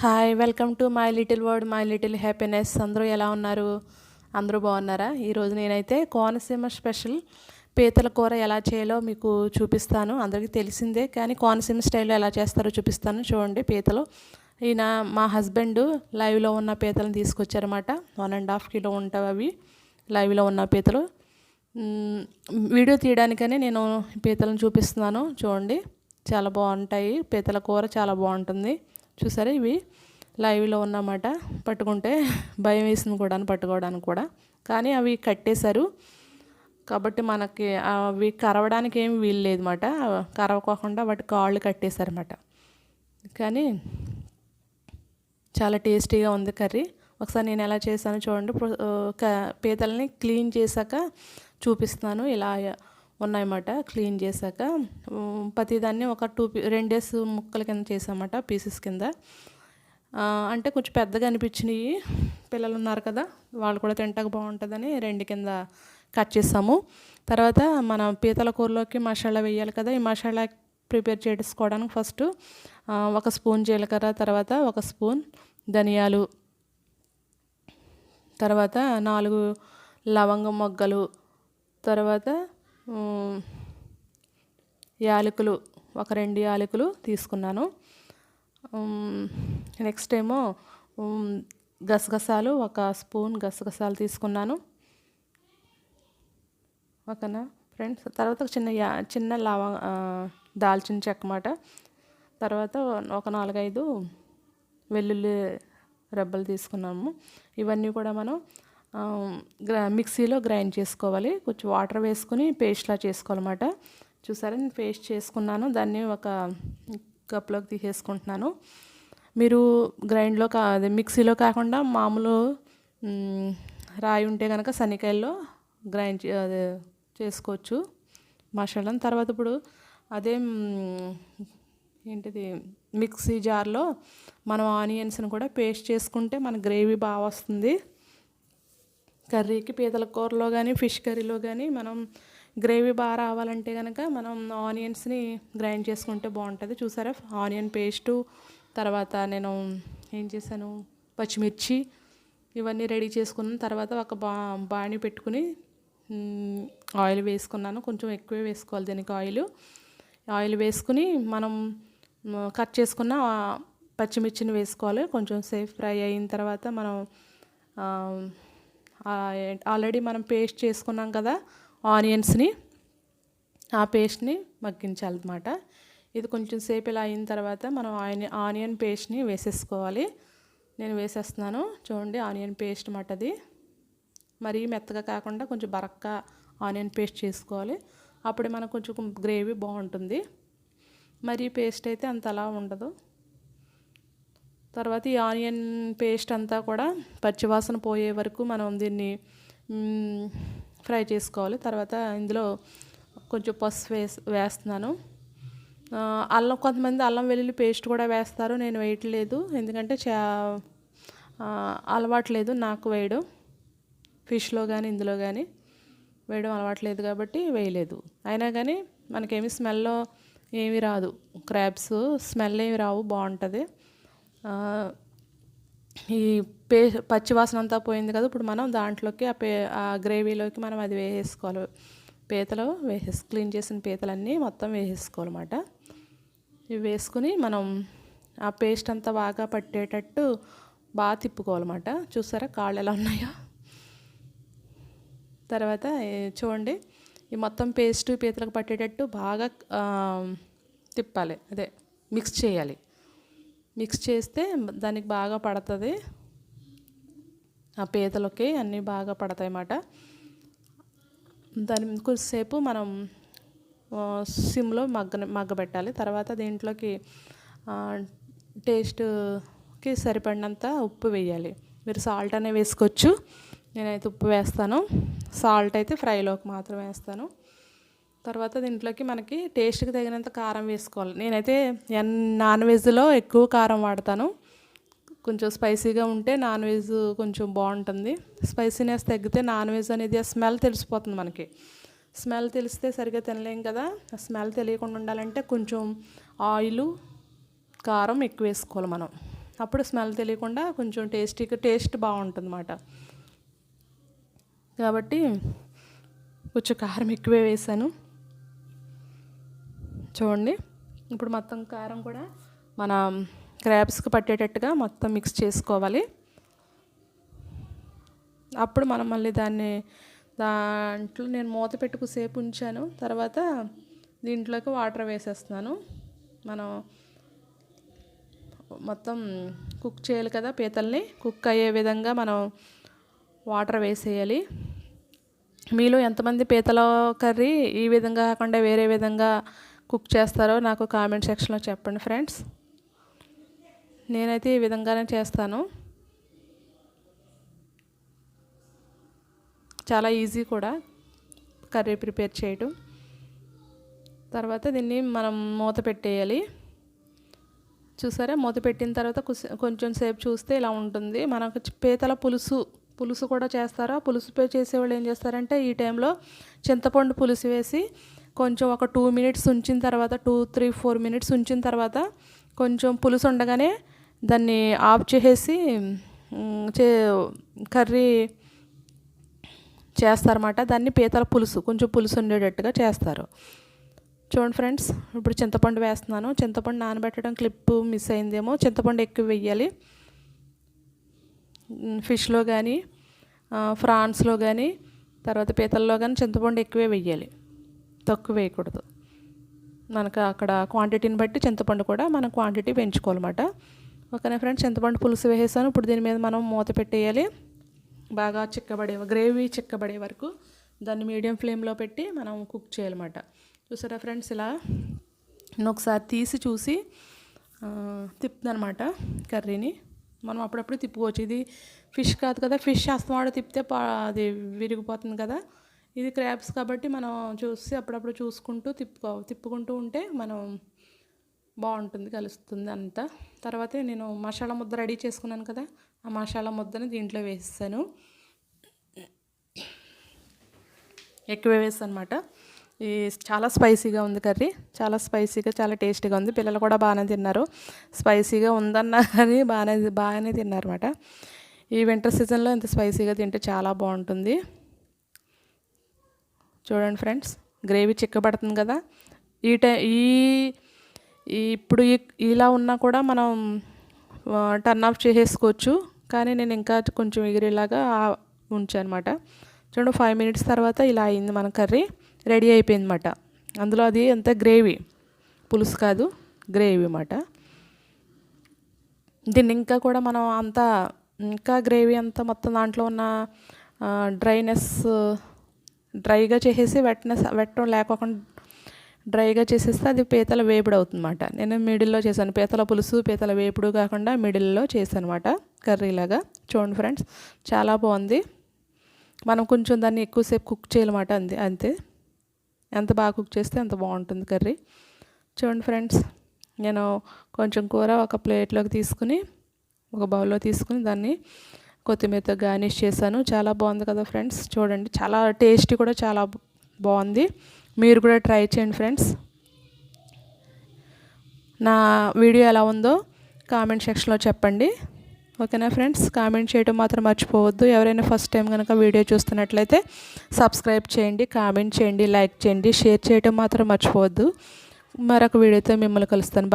Hi welcome to my little world my little happiness అందరూ ఎలా ఉన్నారు? అందరూ బాగున్నారా? ఈరోజు నేనైతే కోనసీమ స్పెషల్ పీతల కూర ఎలా చేయాలో మీకు చూపిస్తాను. అందరికీ తెలిసిందే కానీ కోనసీమ స్టైల్లో ఎలా చేస్తారో చూపిస్తాను. చూడండి పీతలు. ఈయన మా హస్బెండ్ లైవ్లో ఉన్న పీతలను తీసుకొచ్చారన్నమాట. వన్ అండ్ హాఫ్ కిలో ఉంటాయి అవి. లైవ్లో ఉన్న పీతలు. వీడియో తీయడానికనే నేను పీతలను చూపిస్తున్నాను. చూడండి చాలా బాగుంటాయి. పీతల కూర చాలా బాగుంటుంది. చూసారా ఇవి? లైవ్లో ఉన్నమాట. పట్టుకుంటే భయం వేసింది కూడా పట్టుకోవడానికి కూడా. కానీ అవి కట్టేశారు. కాబట్టి మనకి అవి కరవడానికి ఏమి వీలు లేదన్నమాట. కరవకోకుండా వాటి కాళ్ళు కట్టేశారన్నమాట. కానీ చాలా టేస్టీగా ఉంది కర్రీ. ఒకసారి నేను ఎలా చేశాను చూడండి. క- పీతల్ని క్లీన్ చేశాక చూపిస్తున్నాను. ఇలా ఉన్నాయన్నమాట క్లీన్ చేశాక. ప్రతిదాన్ని ఒక టూ రెండు డేస్ ముక్కల కింద చేసామన్నమాట పీసెస్ కింద. అంటే కొంచెం పెద్దగా అనిపించినాయి. పిల్లలు ఉన్నారు కదా వాళ్ళు కూడా తింటాక బాగుంటుందని రెండు కింద కట్ చేసాము. తర్వాత మనం పీతల కూరలోకి మసాలా వేయాలి కదా ఈ మసాలా ప్రిపేర్ చేసుకోవడానికి ఫస్ట్ ఒక స్పూన్ జీలకర్ర తర్వాత ఒక స్పూన్ ధనియాలు తర్వాత నాలుగు లవంగం మొగ్గలు తర్వాత యాలకులు ఒక రెండు యాలకులు తీసుకున్నాను. నెక్స్ట్ ఏమో గసగసాలు ఒక స్పూన్ గసగసాలు తీసుకున్నాను. ఓకేనా ఫ్రెండ్స్? తర్వాత ఒక చిన్న యా చిన్న లవ దాల్చిన చెక్క మాట తర్వాత ఒక నాలుగైదు వెల్లుల్లి రెబ్బలు తీసుకున్నాము. ఇవన్నీ కూడా మనం మిక్సీలో గ్రైండ్ చేసుకోవాలి. కొంచెం వాటర్ వేసుకుని పేస్ట్లా చేసుకోవాలన్నమాట. చూసారా? నేను పేస్ట్ చేసుకున్నాను. దాన్ని ఒక కప్లోకి తీసేసుకుంటున్నాను. మీరు గ్రైండ్లో కా అదే మిక్సీలో కాకుండా మామూలు రాయి ఉంటే కనుక శనికాయల్లో గ్రైండ్ చే- అదే చేసుకోవచ్చు. మసాలాను తర్వాత ఇప్పుడు అదే ఏంటిది? మిక్సీ జార్లో మనం ఆనియన్స్ని కూడా పేస్ట్ చేసుకుంటే మన గ్రేవీ బాగా వస్తుంది. కర్రీకి పీతల కూరలో కానీ ఫిష్ కర్రీలో కానీ మనం గ్రేవీ బాగా రావాలంటే కనుక మనం ఆనియన్స్ని గ్రైండ్ చేసుకుంటే బాగుంటుంది. చూసారా? ఆనియన్ పేస్టు తర్వాత నేను ఏం చేశాను? పచ్చిమిర్చి ఇవన్నీ రెడీ చేసుకున్న తర్వాత ఒక బా బాణి పెట్టుకుని ఆయిల్ వేసుకున్నాను. కొంచెం ఎక్కువే వేసుకోవాలి దీనికి ఆయిల్. ఆయిల్ వేసుకుని మనం కట్ చేసుకున్న పచ్చిమిర్చిని వేసుకోవాలి. కొంచెం సేఫ్ ఫ్రై అయిన తర్వాత మనం ఆల్రెడీ మనం పేస్ట్ చేసుకున్నాం కదా ఆనియన్స్ని. ఆ పేస్ట్ని మగ్గించాలన్నమాట. ఇది కొంచెం సేపు ఇలా అయిన తర్వాత మనం ఆనియన్ ఆనియన్ పేస్ట్ని వేసేసుకోవాలి. నేను వేసేస్తున్నాను. చూడండి ఆనియన్ పేస్ట్ మటది మరీ మెత్తగా కాకుండా కొంచెం బరక్క ఆనియన్ పేస్ట్ చేసుకోవాలి. అప్పుడు మనకు కొంచెం గ్రేవీ బాగుంటుంది. మరి పేస్ట్ అయితే అంత అలా ఉండదు. తర్వాత ఈ ఆనియన్ పేస్ట్ అంతా కూడా పచ్చివాసన పోయే వరకు మనం దీన్ని ఫ్రై చేసుకోవాలి. తర్వాత ఇందులో కొంచెం పసుపు వేస్ వేస్తున్నాను. అల్లం కొంతమంది అల్లం వెల్లుల్లి పేస్ట్ కూడా వేస్తారు. నేను వేయట్లేదు. ఎందుకంటే చా ఆ, అలవాట్లేదు నాకు వేయడం. ఫిష్లో కానీ ఇందులో కానీ వేయడం అలవాట్లేదు కాబట్టి వేయలేదు. అయినా కానీ మనకేమి స్మెల్లో ఏమీ రాదు. క్రాబ్స్ స్మెల్ ఏమి రావు. బాగుంటుంది. ఈ పే పచ్చివాసన అంతా పోయింది కదా ఇప్పుడు మనం దాంట్లోకి ఆ పే ఆ గ్రేవీలోకి మనం అది వేసేసుకోవాలి. పీతలు వేసేసి క్లీన్ చేసిన పీతలన్నీ మొత్తం వేసేసుకోవాలన్నమాట. ఇవి వేసుకుని మనం ఆ పేస్ట్ అంతా బాగా పట్టేటట్టు బాగా తిప్పుకోవాలన్నమాట. చూసారా కాళ్ళు ఎలా ఉన్నాయో? తర్వాత చూడండి ఈ మొత్తం పేస్ట్ పీతలకు పట్టేటట్టు బాగా తిప్పాలి. అదే మిక్స్ చేయాలి. మిక్స్ చేస్తే దానికి బాగా పడుతుంది. ఆ పీతలకి అన్నీ బాగా పడతాయి అన్నమాట. దాని కొద్దిసేపు మనం సిమ్లో మగ్గ మగ్గబెట్టాలి. తర్వాత దీంట్లోకి టేస్ట్కి సరిపడినంత ఉప్పు వేయాలి. మీరు సాల్ట్ అనే వేసుకోవచ్చు. నేనైతే ఉప్పు వేస్తాను. సాల్ట్ అయితే ఫ్రైలోకి మాత్రం వేస్తాను. తర్వాత దీంట్లోకి మనకి టేస్ట్కి తగినంత కారం వేసుకోవాలి. నేనైతే ఎన్ నాన్ వెజ్లో ఎక్కువ కారం వాడతాను. కొంచెం స్పైసీగా ఉంటే నాన్ వెజ్ కొంచెం బాగుంటుంది. స్పైసీనెస్ తగ్గితే నాన్ వెజ్ అనేది ఆ స్మెల్ తెలిసిపోతుంది మనకి. స్మెల్ తెలిస్తే సరిగ్గా తినలేం కదా. ఆ స్మెల్ తెలియకుండా ఉండాలంటే కొంచెం ఆయిల్ కారం ఎక్కువ వేసుకోవాలి మనం. అప్పుడు స్మెల్ తెలియకుండా కొంచెం టేస్టీగా టేస్ట్ బాగుంటుంది అన్నమాట కాబట్టి కొంచెం కారం ఎక్కువే వేసాను. చూడండి. ఇప్పుడు మొత్తం కారం కూడా మన క్రాబ్స్కి పట్టేటట్టుగా మొత్తం మిక్స్ చేసుకోవాలి. అప్పుడు మనం మళ్ళీ దాన్ని దాంట్లో నేను మూత పెట్టుకు సేపు ఉంచాను. తర్వాత దీంట్లోకి వాటర్ వేసేస్తున్నాను. మనం మొత్తం కుక్ చేయాలి కదా పీతల్ని. కుక్ అయ్యే విధంగా మనం వాటర్ వేసేయాలి. మీలో ఎంతమంది పీతల కర్రీ ఈ విధంగా కాకుండా వేరే విధంగా కుక్ చేస్తారో నాకు కామెంట్ సెక్షన్లో చెప్పండి ఫ్రెండ్స్. నేనైతే ఈ విధంగానే చేస్తాను. చాలా ఈజీ కూడా కర్రీ ప్రిపేర్ చేయటం. తర్వాత దీన్ని మనం మూత పెట్టేయాలి. చూసారా? మూత పెట్టిన తర్వాత కొంచెం సేపు చూస్తే ఇలా ఉంటుంది. మనకు పీతల పులుసు పులుసు కూడా చేస్తారా? పులుసు చేసేవాళ్ళు ఏం చేస్తారంటే ఈ టైంలో చింతపండు పులుసు వేసి కొంచెం ఒక టూ మినిట్స్ ఉంచిన తర్వాత టూ త్రీ ఫోర్ మినిట్స్ ఉంచిన తర్వాత కొంచెం పులుసు ఉండగానే దాన్ని ఆఫ్ చేసేసి చే కర్రీ చేస్తారన్నమాట. దాన్ని పీతల పులుసు కొంచెం పులుసు ఉండేటట్టుగా చేస్తారు. చూడండి ఫ్రెండ్స్ ఇప్పుడు చింతపండు వేస్తున్నాను. చింతపండు నానబెట్టడం క్లిప్ మిస్ అయిందేమో. చింతపండు ఎక్కువ వెయ్యాలి ఫిష్లో కానీ ఫ్రాన్స్లో కానీ తర్వాత పీతల్లో కానీ చింతపండు ఎక్కువే వెయ్యాలి తక్కువ వేయకూడదు మనకు అక్కడ క్వాంటిటీని బట్టి చింతపండు కూడా మనం క్వాంటిటీ పెంచుకోవాలన్నమాట. ఓకేనా ఫ్రెండ్స్ చింతపండు పులుసు వేసేసాను. ఇప్పుడు దీని మీద మనం మూత పెట్టేయాలి. బాగా చిక్కబడే గ్రేవీ చిక్కబడే వరకు దాన్ని మీడియం ఫ్లేమ్లో పెట్టి మనం కుక్ చేయాలన్నమాట. చూసారా ఫ్రెండ్స్ ఇలా నేను ఒకసారి తీసి చూసి తిప్పునమాట కర్రీని. మనం అప్పుడప్పుడు తిప్పుకోవచ్చు. ఇది ఫిష్ కాదు కదా ఫిష్ అస్తమాడ తిప్పితే అది విరిగిపోతుంది కదా. ఇది క్రాబ్స్ కాబట్టి మనం చూసి అప్పుడప్పుడు చూసుకుంటూ తిప్పుకో తిప్పుకుంటూ ఉంటే మనం బాగుంటుంది కలుస్తుంది అంతా. తర్వాత నేను మసాలా ముద్ద రెడీ చేసుకున్నాను కదా ఆ మసాలా ముద్దని దీంట్లో వేస్తాను. ఎక్కువ వేస్తాను అనమాట ఈ చాలా స్పైసీగా ఉంది కర్రీ. చాలా స్పైసీగా చాలా టేస్టీగా ఉంది. పిల్లలు కూడా బాగానే తిన్నారు. స్పైసీగా ఉందన్నా కానీ బాగానే బాగానే తిన్నారన్నమాట. ఈ వింటర్ సీజన్లో ఇంత స్పైసీగా తింటే చాలా బాగుంటుంది. చూడండి ఫ్రెండ్స్ గ్రేవీ చిక్కబడుతుంది కదా. ఈ టై ఈ ఇప్పుడు ఇలా ఉన్నా కూడా మనం టర్న్ ఆఫ్ చేసేసుకోవచ్చు. కానీ నేను ఇంకా కొంచెం ఎగిరేలాగా ఉంచాను అనమాట చూడండి ఫైవ్ మినిట్స్ తర్వాత ఇలా అయింది మన కర్రీ. రెడీ అయిపోయింది అనమాట అందులో అది అంత గ్రేవీ. పులుసు కాదు గ్రేవీ అన్నమాట. దీన్ని ఇంకా కూడా మనం అంతా ఇంకా గ్రేవీ అంతా మొత్తం దాంట్లో ఉన్న డ్రైనెస్ డ్రైగా చేసేసి వెట్నెస్ వెట్టడం లేకోకుండా డ్రైగా చేసేస్తే అది పీతల వేపుడు అవుతుందన్నమాట. నేను మిడిల్లో చేశాను. పీతల పులుసు పీతల వేపుడు కాకుండా మిడిల్లో చేశానమాట కర్రీలాగా. చూడండి ఫ్రెండ్స్ చాలా బాగుంది. మనం కొంచెం దాన్ని ఎక్కువసేపు కుక్ చేయాలన్నమాట అంతే అంతే. ఎంత బాగా కుక్ చేస్తే అంత బాగుంటుంది కర్రీ. చూడండి ఫ్రెండ్స్ నేను కొంచెం కూర ఒక ప్లేట్లోకి తీసుకుని ఒక బౌల్లో తీసుకుని దాన్ని కొత్తిమీరతో గార్నిష్ చేశాను. చాలా బాగుంది కదా ఫ్రెండ్స్. చూడండి చాలా టేస్టీ కూడా చాలా బాగుంది. మీరు కూడా ట్రై చేయండి ఫ్రెండ్స్. నా వీడియో ఎలా ఉందో కామెంట్ సెక్షన్లో చెప్పండి. ఓకేనా ఫ్రెండ్స్? కామెంట్ చేయడం మాత్రం మర్చిపోవద్దు. ఎవరైనా ఫస్ట్ టైం కనుక వీడియో చూస్తున్నట్లయితే సబ్స్క్రైబ్ చేయండి కామెంట్ చేయండి లైక్ చేయండి షేర్ చేయడం మాత్రం మర్చిపోవద్దు. మరొక వీడియోతో మిమ్మల్ని కలుస్తాను. బాయ్.